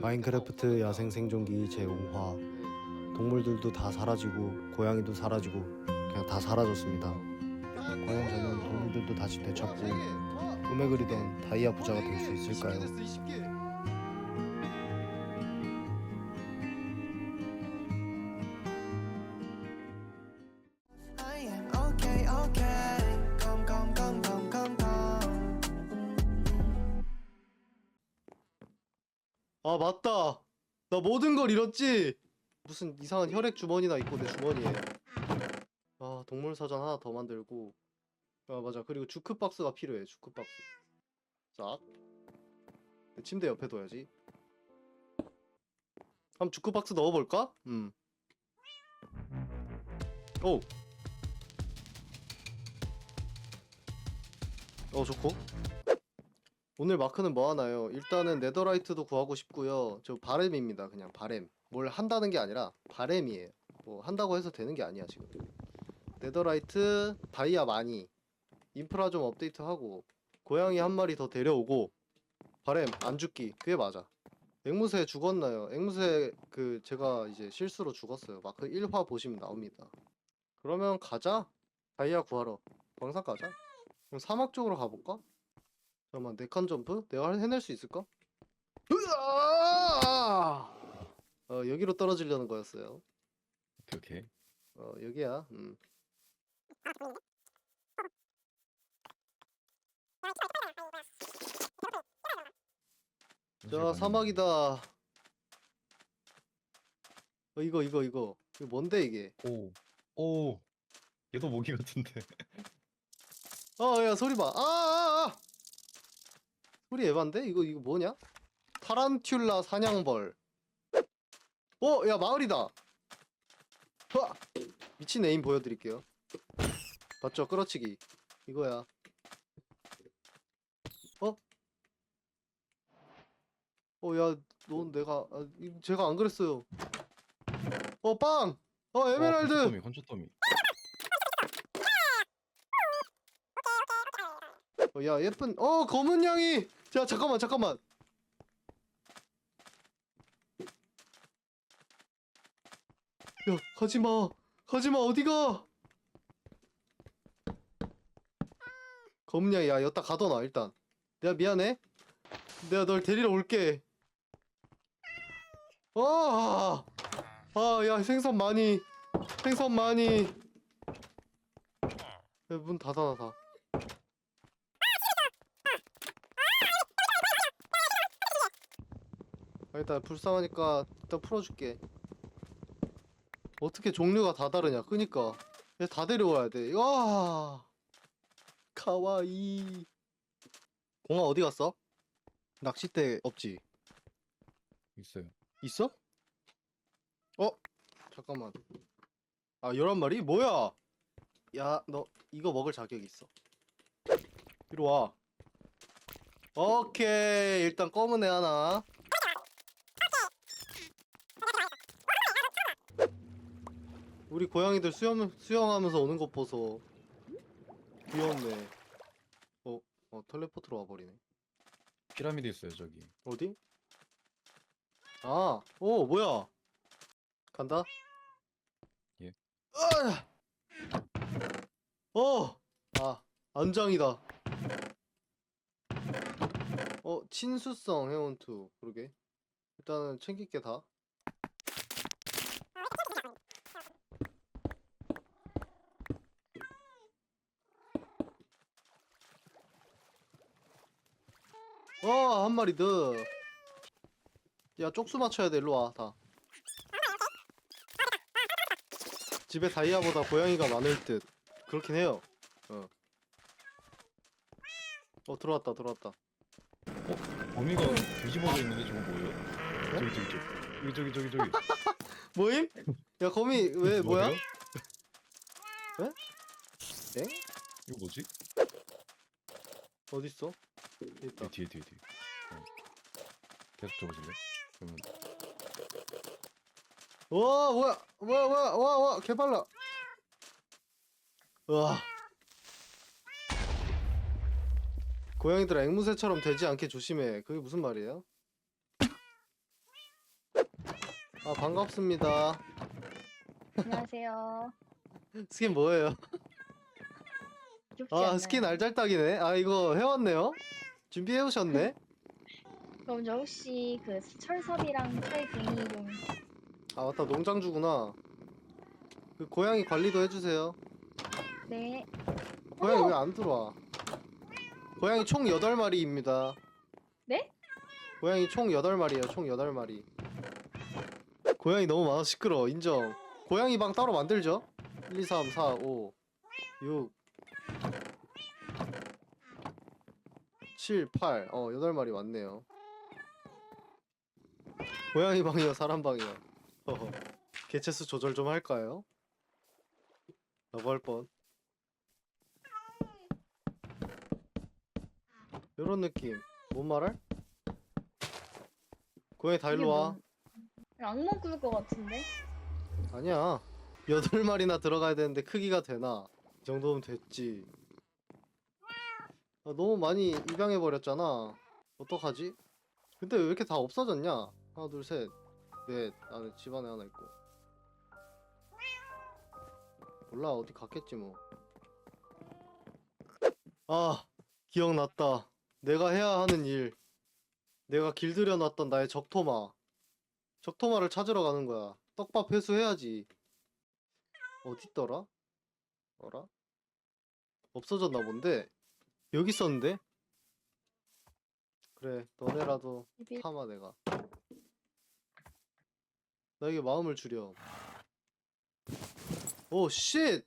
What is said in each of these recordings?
마인크래프트 야생 생존기 제5화 동물들도 다 사라지고 고양이도 사라지고 그냥 다 사라졌습니다. 과연 저는 동물들도 다시 되찾고 꿈에 그리던 다이아 부자가 될 수 있을까요? 나 모든 걸 잃었지. 무슨 이상한 혈액 주머니나 있고 내 주머니에. 아 동물 사전 하나 더 만들고. 아 맞아. 그리고 주크 박스가 필요해. 주크 박스. 싹. 내 침대 옆에 둬야지. 한번 주크 박스 넣어볼까? 음. 오. 어 좋고. 오늘 마크는 뭐 하나요? 일단은 네더라이트도 구하고 싶고요. 저 바램입니다. 그냥 바램. 뭘 한다는 게 아니라 바램이에요. 뭐 한다고 해서 되는 게 아니야 지금. 네더라이트, 다이아 많이, 인프라 좀 업데이트하고, 고양이 한 마리 더 데려오고, 바램 안 죽기. 그게 맞아. 앵무새 죽었나요? 앵무새 그 제가 이제 실수로 죽었어요. 마크 1화 보시면 나옵니다. 그러면 가자. 다이아 구하러. 광산 가자. 그럼 사막 쪽으로 가볼까? 잠깐만 네칸 점프? 내가 할- 해낼 수 있을까? 으아! 어 여기로 떨어지려는 거였어요. 오케이 오케이. 어 여기야. 음. 자 사막이다. 어 이거 이거 이거 이거 뭔데 이게? 오. 오. 얘도 모기 같은데. 어야 소리 봐. 아, 아, 아! 소리 에반데? 이거 이거 뭐냐? 타란툴라 사냥벌. 어, 야 마을이다. 와! 미친 에임 보여드릴게요. 맞죠? 끌어치기. 이거야. 어? 어, 야, 넌 내가 아, 이- 제가 안 그랬어요. 어, 빵! 어, 에메랄드! 건초더미 건초더미. 어, 야 예쁜 어 검은 양이. 자 잠깐만 잠깐만. 야 가지마. 가지마 어디가? 검은 양이 야. 여기다 가둬놔 일단. 내가 미안해. 내가 널 데리러 올게. 아, 아아야 생선 많이. 생선 많이. 야, 문 닫아놔 다 아, 일단 불쌍하니까 일단 풀어줄게. 어떻게 종류가 다 다르냐? 그니까 얘다 데려와야 돼. 와, 카와이. 공아 어디 갔어? 낚싯대 없지? 있어요. 있어? 어? 잠깐만. 아, 11마리? 뭐야? 야, 너 이거 먹을 자격 있어. 이리 와. 오케이. 일단 검은 애 하나. 우리 고양이들 수영, 수영하면서 오는 것 보소. 귀엽네. 어, 어, 텔레포트로 와버리네. 피라미드 있어요 저기. 어디? 아, 오, 뭐야? 간다? 예. 어! 아, 안장이다. 어, 친수성 해원투. 그러게. 일단은 챙길 게 다. 어, 한 마리 더. 야, 쪽수 맞춰야 돼. 일로 와, 다. 집에 다이아보다 고양이가 많을 듯. 그렇긴 해요. 어. 어, 들어왔다, 들어왔다. 거미가 뒤집어져 있는데 저거 뭐예요? 저기 저기 저기 저기 저기 저기. 모임? 야, 거미, 왜, 뭐야? 뭐예요? 에? 엥? 이거 뭐지? 어딨어? 있다. 이 뒤에 뒤에 뒤에. 어. 계속 적어줄래? 그러면 와, 뭐야? 뭐야, 뭐야? 와, 와, 개빨라. 와. 고양이들 앵무새처럼 되지 않게 조심해. 그게 무슨 말이에요? 아 반갑습니다. 안녕하세요. 스킨 뭐예요? 좁지 아 않나요? 스킨 알잘딱이네. 아 이거 해왔네요. 준비해 오셨네. 그럼 저 혹시 그 철섭이랑 철갱이 좀 아 맞다 농장주구나. 그 고양이 관리도 해주세요. 네. 고양이! 왜 안 들어와? 고양이 총 8마리입니다. 네? 고양이 총 8마리에요. 총 8마리. 고양이 너무 많아 시끄러워. 인정. 고양이 방 따로 만들죠? 1, 2, 3, 4, 5, 6 7, 8. 어, 8마리 왔네요. 고양이 방이요, 사람 방이요. 어허. 개체수 조절 좀 할까요? 라고 할 뻔. 요런 느낌. 뭔 말할? 고양이 다 일로 와. 악몽 꿀 것 같은데? 아니야. 여덟 마리나 들어가야 되는데 크기가 되나? 이 정도면 됐지. 아, 너무 많이 입양해 버렸잖아. 어떡하지? 근데 왜 이렇게 다 없어졌냐? 하나, 둘, 셋, 넷. 안에 집안에 하나 있고. 몰라 어디 갔겠지 뭐. 아 기억났다. 내가 해야 하는 일. 내가 길들여 놨던 나의 적토마. 적토마를 찾으러 가는 거야. 떡밥 회수해야지. 어딨더라? 어라? 없어졌나 본데? 여기 있었는데? 그래, 너네라도 비비- 참아 내가. 나에게 마음을 주렴. 오, 쉣!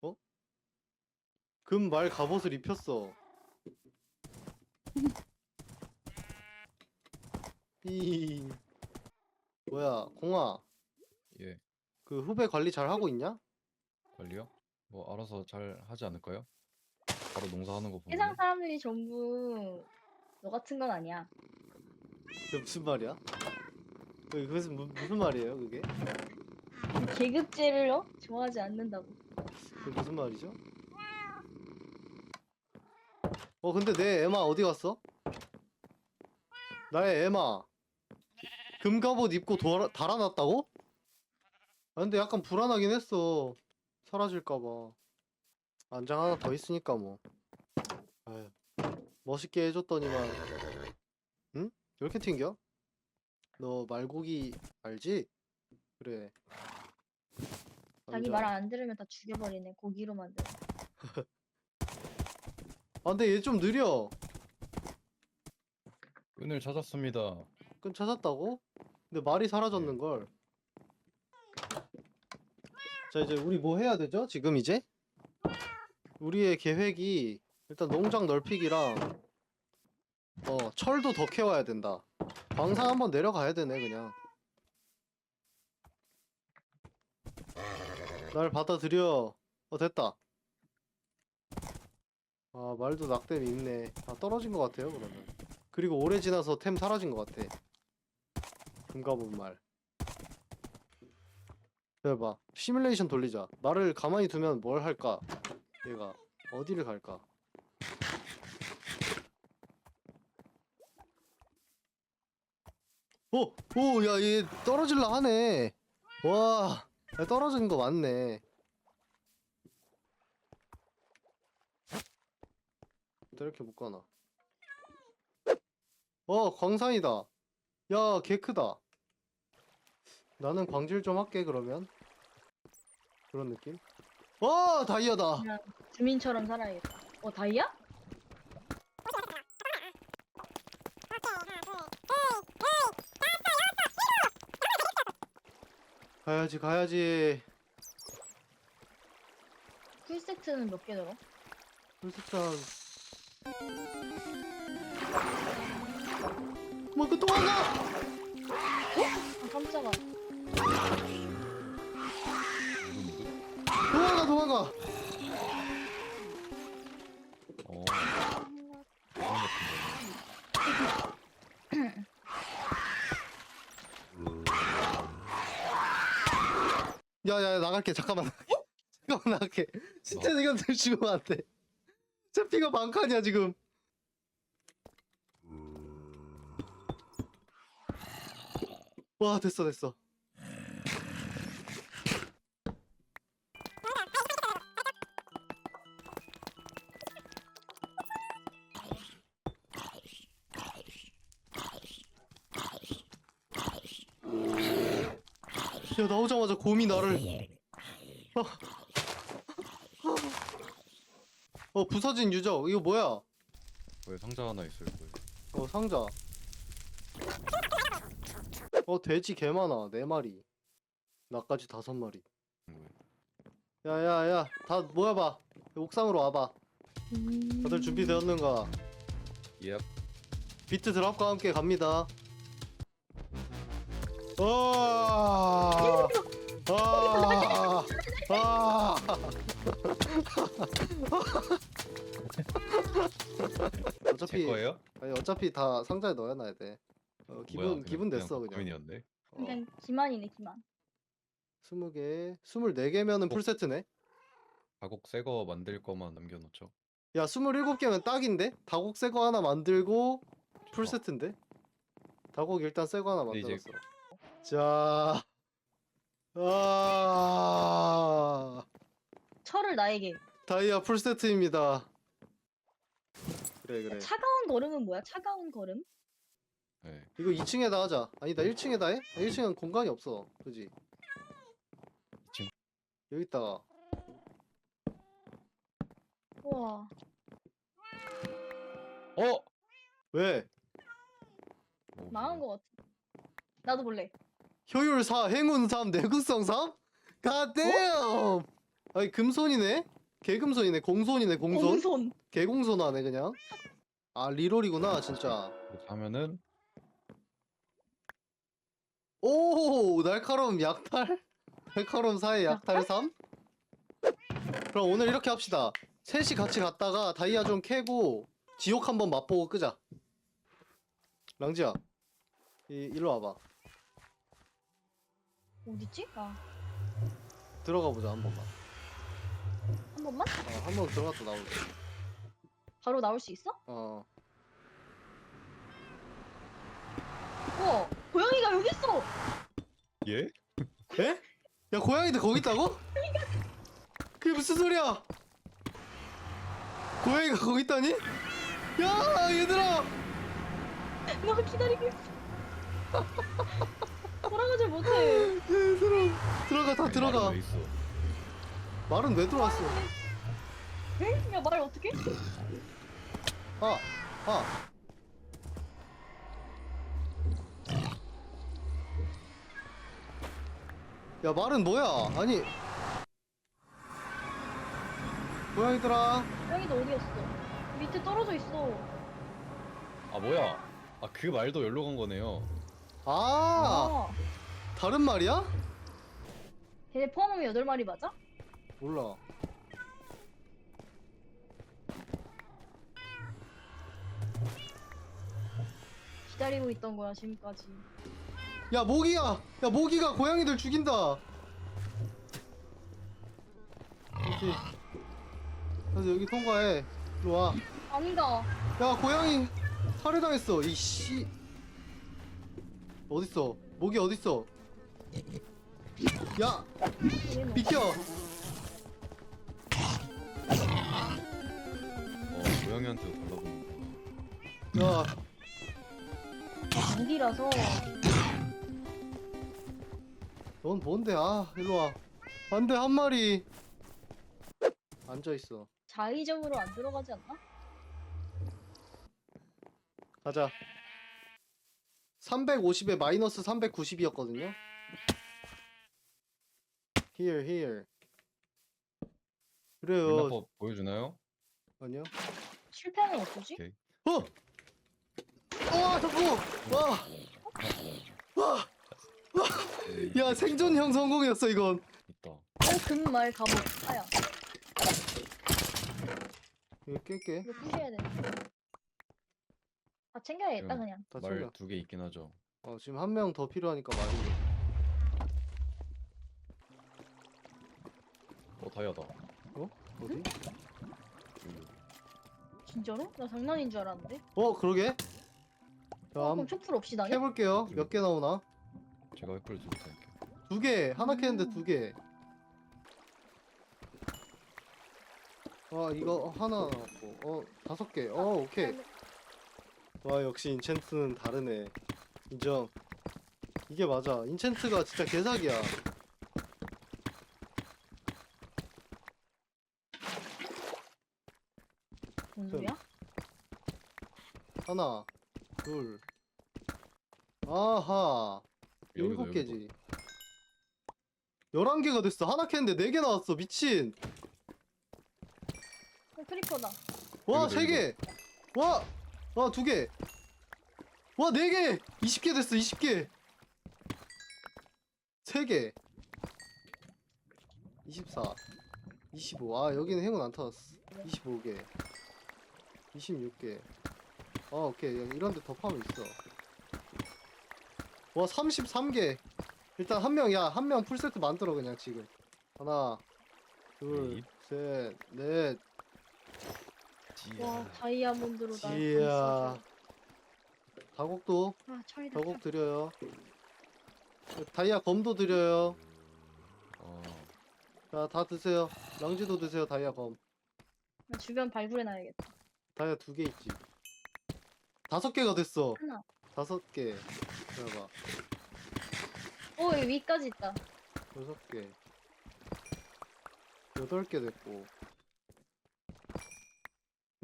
어? 금말 갑옷을 입혔어. 이 뭐야 공아 예. 그 후배 관리 잘 하고 있냐? 관리요? 뭐 알아서 잘 하지 않을까요? 바로 농사하는 거 보면 세상 사람들이 전부 너 같은 건 아니야. 그게 무슨 말이야? 그- 그게 무슨, 무- 무슨 말이에요 그게? 계급제를 어? 좋아하지 않는다고. 그게 무슨 말이죠? 어 근데 내 에마 어디 갔어? 나의 에마 금갑옷 입고 돌아, 달아났다고? 아 근데 약간 불안하긴 했어 사라질까봐 안장 하나 더 있으니까 뭐 아유 멋있게 해줬더니만 응? 왜 이렇게 튕겨? 너 말고기 알지? 그래 자기. 말 안 들으면 다 죽여버리네. 고기로 만들어. 아 근데 얘 좀 느려 끈을 찾았습니다. 끈 찾았다고? 근데 말이 사라졌는걸 자 이제 우리 뭐 해야 되죠? 지금 이제? 우리의 계획이 일단 농장 넓히기랑 어 철도 더 캐와야 된다. 광산 한번 내려가야 되네 그냥. 날 받아들여. 어 됐다. 아 말도 낙뎀이 있네. 아 떨어진 것 같아요 그러면. 그리고 오래 지나서 템 사라진 것 같아. 금가본 말 해봐. 시뮬레이션 돌리자. 말을 가만히 두면 뭘 할까? 얘가 어디를 갈까? 오! 오! 야 얘 떨어질라 하네. 와 야, 떨어지는 거 맞네. 이렇게 못 가나 어 광산이다. 야 개 크다 나는 광질 좀 할게 그러면 그런 느낌 어 다이아다 그냥 주민처럼 살아야겠다. 어 다이아? 가야지 가야지 풀 세트는 몇 개 들어? 풀스탄 뭐그 도망가 아 깜짝아. 도망가 도망가 어. 그런 같은데. 야야 나갈게 잠깐만 잠깐만 나갈게 진짜 이건 죽으면 안돼 제 피가 만칸이야 지금 와 됐어 됐어. 곰이 나를 어 부서진 유적 이거 뭐야? 왜 상자 하나 있을 거예요? 어 상자. 어 돼지 개 많아. 네 마리. 나까지 다섯 마리? 야야야. 다 모여봐. 옥상으로 와봐. 음... 다들 준비되었는가? 예. 비트 드랍과 함께 갑니다. 아, 아, 아. 제 어차피 거예요? 아니 어차피 다 상자에 넣어놔야 돼. 어, 기분 뭐야, 그냥- 기분 됐어 그냥. 기분이었네. 어, 그냥 기만이네 기만. 스무 개, 스물네 개면은 풀 세트네. 가곡 새거 만들 거만 남겨놓죠. 야 스물일곱 개면 딱인데? 다곡 새 거 하나 만들고 풀 어. 세트인데? 다곡 일단 새 거 하나 근데 이제- 만들었어. 자, 아, 철을 나에게. 다이아 풀 세트입니다. 그래 그래. 차가운 걸음은 뭐야? 차가운 걸음? 네. 이거 2층에다 하자. 아니다 1층에다 해? 아, 1층은 공간이 없어. 그지? 2층. 여기다가 우와. 어? 왜? 뭐, 망한 뭐야? 거 같아. 나도 볼래. 효율 4, 행운 3, 내구성 3? 가댐! 아니 금손이네? 개금손이네 공손이네 공손? 공손. 개공손하네 그냥 아 리롤이구나 진짜 이렇게 하면은 오 날카로움 약탈? 날카로움 4에 약탈 3? 그럼 오늘 이렇게 합시다 셋이 같이 갔다가 다이아 좀 캐고 지옥 한번 맛보고 끄자 랑지야 이, 일로 와봐 어딨지? 아, 들어가 보자 한 번만 한 번만? 어, 한번 들어갔다 나오자 바로 나올 수 있어? 어 우와, 고양이가 여기 있어. 예? 에? 야 고양이들 거기 있다고? 그게 무슨 소리야? 고양이가 거기 있다니? 야 얘들아 나 기다리고 있어. 돌아가질 못해. 얘들아 들어가 다 들어가 있어? 말은 왜 들어왔어? 에? 야, 말 어떻게? 아 아. 야 말은 뭐야? 아니 고양이들아 고양이도 어디였어? 밑에 떨어져 있어. 아 뭐야? 아 그 말도 열로 간 거네요. 아 아, 다른 말이야? 걔네 포함하면 여덟 마리 맞아? 몰라. 기다리고 있던 거야 지금까지. 야 모기야! 야 모기가 고양이들 죽인다! 여기 그래서 여기 통과해. 와야 아니다. 고양이 살해당했어. 이씨 어딨어? 모기 어딨어? 야! 비켜! 어 고양이한테 달라붙는 야! 무기라서. 넌 뭔데? 아 일로 와. 안 돼 한 마리. 앉아있어. 자의적으로 안 들어가지 않나? 가자 350에 마이너스 390이었거든요 here here 그래요 민나법 보여주나요? 아니요 실패하면 어쩌지? 어! 와 자꾸 와! 네, 야 생존형 성공이었어 이건 있다. 어, 금말 갑옷. 아야, 이거 깰게 이거 부셔야 돼. 아 챙겨야겠다 응. 그냥. 다 말 챙겨 두 개 있긴 하죠. 어 지금 한 명 더 필요하니까 말이 어 다이아다. 어디? 여기, 여기. 진짜로? 나 장난인 줄 알았는데. 어 그러게 자 어, 한번 그럼 촛불 없이 다녀? 해볼게요 몇 개 나오나 제가 횃불 들고 다닐게요. 두 개, 하나 캐는데 두 개. 와, 이거 하나 남았고, 어, 다섯 개. 어, 오케이. 와, 역시 인챈트는 다르네. 인정. 이게 맞아. 인챈트가 진짜 개사기야. 뭔 소리야? 하나, 둘, 아하, 여기도, 일곱. 개지. 열한 개가 됐어. 하나 캐는데 네 개 나왔어. 미친. 어, 크리퍼다. 와, 여기도, 세 개. 와, 와, 두 개. 와, 네 개. 20개 됐어. 20개. 세 개. 24. 25. 아, 여기는 행운 안 터졌어. 25개. 26개. 아, 오케이. 야, 이런 데 더 파면 있어. 와, 33개. 일단 한 명, 야, 한 명 풀세트 만들어, 그냥 지금. 하나, 둘, 셋, 넷, 와 다이아몬드로 날 지야. 다곡도. 아 철이다. 다곡 드려요. 다이아 검도 드려요. 어, 자, 다 드세요. 랑지도 드세요, 다이아 검. 철. 주변 발굴해 놔야겠다. 다이아 두 개 있지. 다섯 개가 됐어. 하나. 다섯 개. 들어봐. 오 여기 위까지 있다. 여섯 개. 여덟 개 됐고.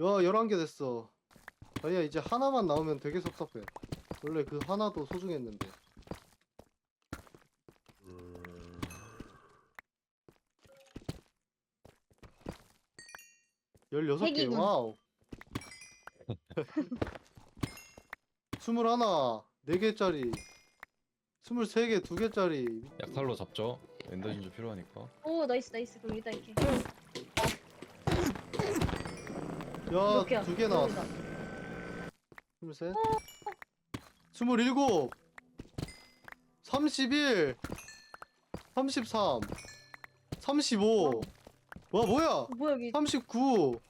야, 열한 개 됐어. 다이아 이제 하나만 나오면 되게 섭섭해. 원래 그 하나도 소중했는데. 열여섯 개. 핵이군. 와우. 스물하나. 네 개짜리. 스물세 개, 두 개짜리. 약탈로 잡죠. 엔더 진주 필요하니까. 오 나이스 나이스 그럼 여기다 이렇게. 야? 두 개 나왔어. 스물셋. 스물일곱. 삼십일. 삼십삼. 삼십오. 와, 뭐야? 어, 뭐야 여기 39.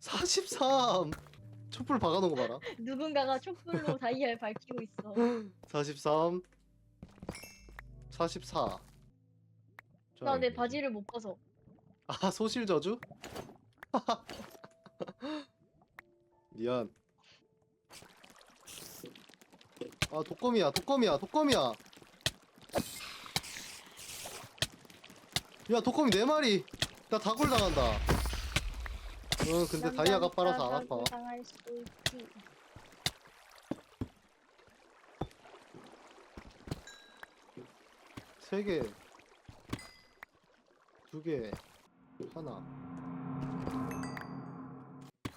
43. 촛불 박아놓은 거 봐라. 누군가가 촛불로 다이아를 밝히고 있어. 43. 44. 자, 나내 바지를 못 벗어. 아, 소실 저주? 미안. 아, 독거미야, 독거미야, 독거미야. 야, 독거미 네 마리. 나 다굴 당한다. 응, 근데 다이아가 빨아서 안 아파. 당할 수도 있지. 세 개, 두 개, 하나.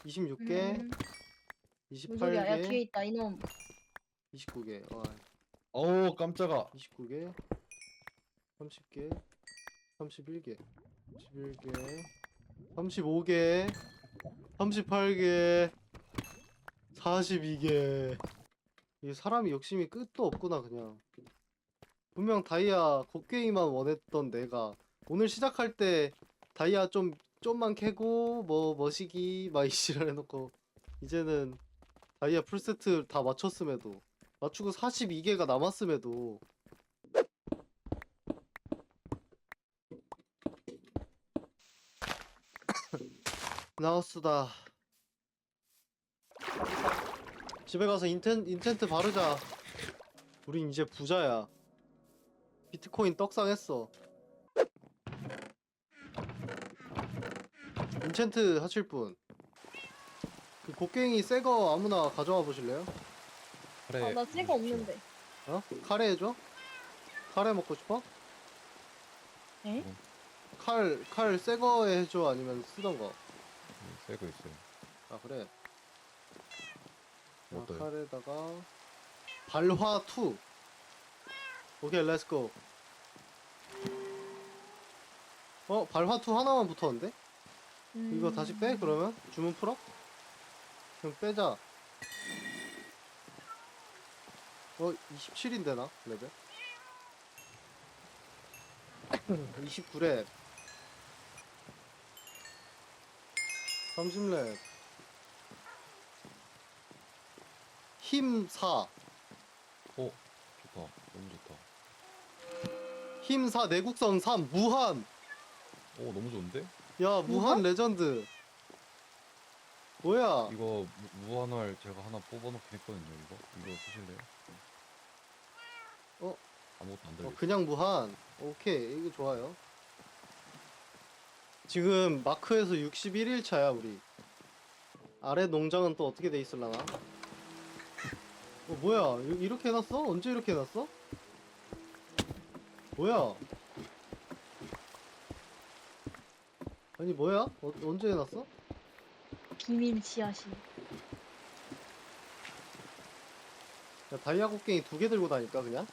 26개, 음, 뭔 소리야? 야 뒤에 28개, 있다 이놈. 29개. 와, 어우 깜짝아. 29개, 30개, 31개, 11개, 35개, 38개, 42개. 이 사람이 욕심이 끝도 없구나 그냥. 분명 다이아 곡괭이만 원했던 내가 오늘 시작할 때 다이아 좀 좀만 캐고 뭐 머시기 막 이씨를 해놓고 이제는 다이아 풀세트 다 맞췄음에도 맞추고 42개가 남았음에도 나우스다. 집에 가서 인텐, 인텐트 바르자. 우린 이제 부자야. 비트코인 떡상했어 인챈트 하실 분 그 곡괭이 새 거 아무나 가져와 보실래요? 아, 나 새거 없는데. 어? 카레 해줘? 카레 먹고 싶어? 에? 칼, 칼 새 거에 해줘? 아니면 쓰던 거? 새거 있어요. 아, 그래. 자, 어때요? 칼에다가 발화 2. 오케이, 렛츠고. 어, 발화 2 하나만 붙었는데? 이거 다시 음. 빼? 그러면? 주문 풀어? 그럼 빼자. 어, 27인데 나 레벨? 29렙 30렙 힘 4. 어 좋다. 너무 좋다. 힘사 내국선 3 무한 오 너무 좋은데? 야 무한 레전드. 뭐야? 이거 무- 무한활 제가 하나 뽑아놓긴 했거든요 이거? 이거 쓰실래요? 어? 아무것도 안 어, 들려 그냥 무한. 오케이 이거 좋아요. 지금 마크에서 61일 차야 우리. 아래 농장은 또 어떻게 돼 있을라나? 어 뭐야? 이- 이렇게 해놨어? 언제 이렇게 해놨어? 뭐야 아니 뭐야? 어, 언제 해놨어? 비밀 지하실. 야, 다이아 곡괭이 두 개 들고 다닐까 그냥?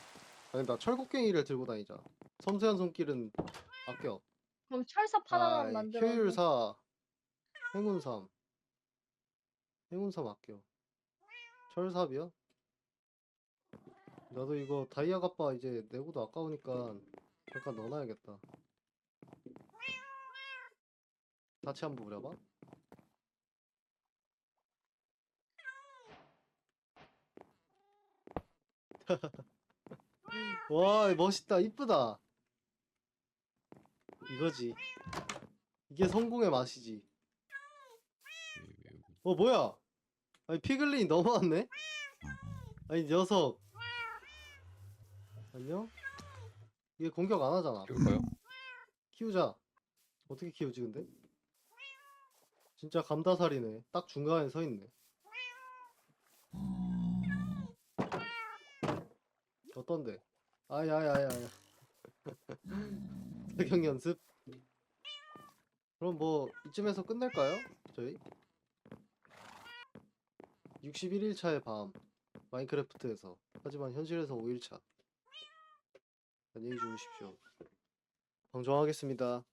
아니 나 철 곡괭이를 들고 다니자 섬세한 손길은 아껴 그럼 철삽 하나만 아이, 만들어. 효율 4 행운 3 행운 3 아껴 철삽이요? 나도 이거 다이아 갑바 이제 내고도 아까우니까 잠깐 넣어놔야겠다 같이 한번 부려봐. 와 멋있다. 이쁘다. 이거지. 이게 성공의 맛이지. 어 뭐야? 아니 피글린이 넘어왔네? 아니 녀석. 안녕? 이게 공격 안 하잖아. 키울까요? 키우자. 어떻게 키우지 근데 진짜 감다살이네. 딱 중간에 서 있네. 어떤데? 아야야야야 배경 연습? 그럼 뭐 이쯤에서 끝낼까요? 저희? 61일차의 밤 마인크래프트에서 하지만 현실에서 5일차. 안녕히 주무십시오. 방종하겠습니다